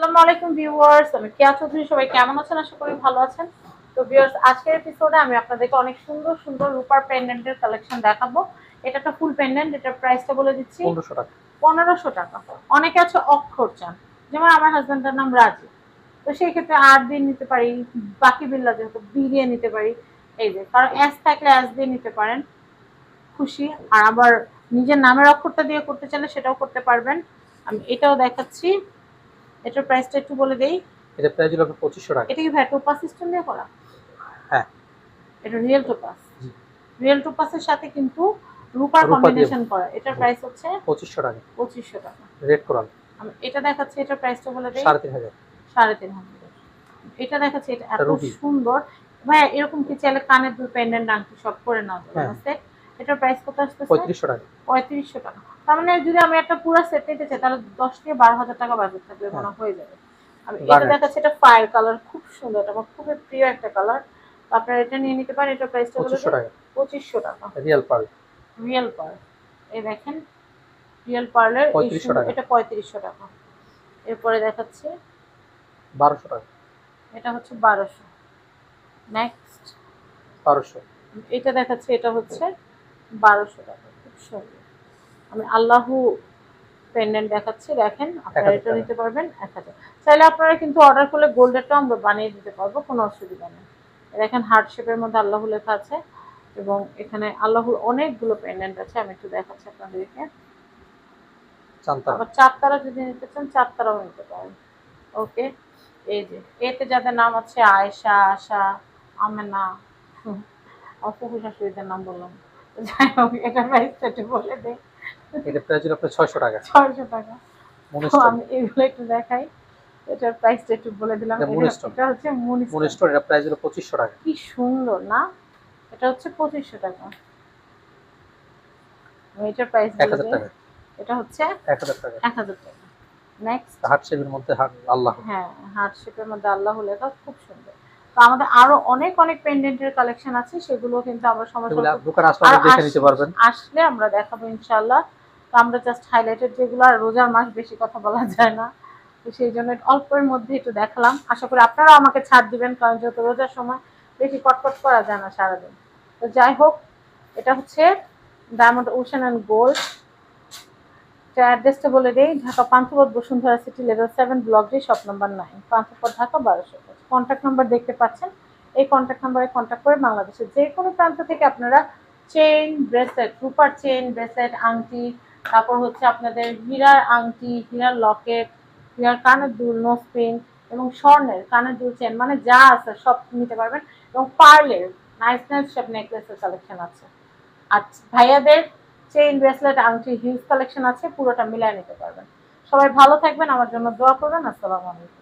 আসসালামু আলাইকুম ভিউয়ার্স আমি কেয়া চৌধুরী সবাই কেমন আছেন? আশা করি ভালো আছেন। তো ভিউয়ার্স আজকের এপিসোডে আমি আপনাদেরকে অনেক সুন্দর সুন্দর রূপার পেন্ডেন্টের কালেকশন দেখাবো। এটা একটা ফুল পেন্ডেন্ট এটার প্রাইসটা বলে দিচ্ছি। পনেরোশো টাকা। পনেরোশো টাকা। অনেকে আছে অক্ষর চান। যেমন আমার হাজব্যান্ডের নাম রাজি তো সেই ক্ষেত্রে আট দিয়ে নিতে পারি বাকি বিল্লা যেহেতু বি দিয়ে নিতে পারি। এই যে কারণ এস থাকলে এস দিয়ে নিতে পারেন। খুশি। আর আবার নিজের নামের অক্ষরটা দিয়ে করতে চাইলে সেটাও করতে পারবেন। আমি এটাও দেখাচ্ছি। এটার প্রাইসটা একটু বলে দেই। এটা প্রাইস হলো আপনার পঁচিশশো টাকা। এটা কি ভাই টোপাস সিস্টেম দিয়ে করা? হ্যাঁ। এটা রিয়েল টোপাস জি। রিয়েল টোপাসের সাথে কিন্তু রূপার কম্বিনেশন করা। এটার প্রাইস হচ্ছে পঁচিশশো টাকা। পঁচিশশো টাকা। রেড কোরাল এটা দেখাচ্ছি এটার প্রাইসটা বলে দেই। সাড়ে তিন হাজার। সাড়ে তিন হাজার। এটা দেখাচ্ছি এটা এত সুন্দর। ভাই এরকম কি চাইলে কানের দুল পেন্ডেন্ট আংটি সব করে নাও হ্যাঁ। এটার প্রাইস কত আসতেছে? পঁয়ত্রিশশো টাকা। পঁয়ত্রিশশো টাকা। তার মানে যদি আমি একটা পুরো সেট নিতে চাই তাহলে দশ থেকে বারো হাজার টাকা বাজেট থাকলে হ্যাঁ। মনে হয়ে যাবে। আমি এটা। দেখাচ্ছি এটা ফায়ার কালার খুব সুন্দর এটা আমার খুবই প্রিয় একটা কালার আপনারা এটা নিয়ে নিতে পারেন এটার প্রাইসটা বলে পঁচিশশো টাকা। পঁচিশশো টাকা। রিয়েল পার্ল রিয়েল পার্ল এই দেখেন রিয়েল পার্লের 3500। এটা পঁয়ত্রিশশো টাকা। এরপরে দেখাচ্ছি। বারোশো টাকা। এটা হচ্ছে বারোশো। নেক্সট বারোশো। এটা দেখাচ্ছে এটা হচ্ছে বারোশো টাকা খুব সুন্দর আমি আল্লাহু পেন্ডেন্ট দেখাচ্ছি দেখেন আপনারা এটা নিতে পারবেন এক হাজার। চাইলে আপনারা কিন্তু অর্ডার করলে গোল্ডেরটাও আমরা বানিয়ে দিতে পারব কোনো অসুবিধা নেই। দেখেন হার্ট শেপের মধ্যে আল্লাহ লেখা আছে এবং এখানে আল্লাহুর অনেকগুলো পেন্ডেন্ট আছে আমি একটু দেখাচ্ছি আপনাদেরকে। আবার চারতারা যদি নিতে চান চারতারাও নিতে পারেন। ওকে এই যে এতে যাদের নাম আছে আয়েশা আশা আমেনা ফুফু শাশুড়িদের নাম বললাম। যাই হোক এটা প্রাইসটা একটু বলে দেয় এটা প্রাইস হলো আপনার ছয়শো টাকা। ছয়শো টাকা। তো আমি এগুলো একটু দেখাই। এটার প্রাইসটা একটু বলে দিলাম। এটা এটা- মনিস্টোন। এটা হচ্ছে মুনিস্টোন। এটা প্রাইস হলো পঁচিশশো টাকা। কি সুন্দর না? এটা হচ্ছে পঁচিশশো টাকা। এটার প্রাইস এক হাজার টাকা। এটা হচ্ছে এক হাজার টাকা। এক হাজার টাকা। নেক্সট হার্ট শেপের মধ্যে হার্ট আল্লাহ। হ্যাঁ হার্ট শেপের মধ্যে আল্লাহ লেখা খুব সুন্দর। তো আমাদের আরও অনেক অনেক পেন্ডেন্টের কালেকশন আছে সেগুলো কিন্তু আমরা সময় আসলে নিতে পারবেন। আমরা দেখাবো ইনশাল্লাহ তো আমরা জাস্ট হাইলাইটেড যেগুলো আর রোজার মাস বেশি কথা বলা যায় না। তো সেই জন্য অল্পের মধ্যে একটু দেখালাম। আশা করি আপনারাও আমাকে ছাড় দিবেন কারণ যেহেতু রোজার সময় বেশি কটকট করা যায় না সারাদিন। তো যাই হোক এটা হচ্ছে ডায়মন্ড ওশান অ্যান্ড গোল্ড অ্যাড্রেসটা বলে দিই, Dhaka Panthapath Bashundhara City level seven block D shop number nine Panthapath, Dhaka বারোশো কন্ট্যাক্ট নাম্বার দেখতে পাচ্ছেন। এই কন্ট্যাক্ট নাম্বারে কন্ট্যাক্ট করে বাংলাদেশের যে কোনো প্রান্ত থেকে আপনারা চেইন ব্রেসলেট রূপার চেইন ব্রেসলেট আংটি, তারপর হচ্ছে আপনাদের হীরার আংটি, হীরার লকেট হীরার কানের দুল নোসপিন এবং স্বর্ণের কানের দুল চেন মানে যা আছে সব নিতে পারবেন। এবং পার্লের নাইস নাইস সব নেকলেসের কালেকশন আছে। আর ভাইয়াদের চেইন ব্রেসলেট আংটি হিউজ কালেকশন আছে, পুরোটা মিলায় নিতে পারবেন। সবাই ভালো থাকবেন, আমার জন্য দোয়া করবেন, আসসালামু আলাইকুম।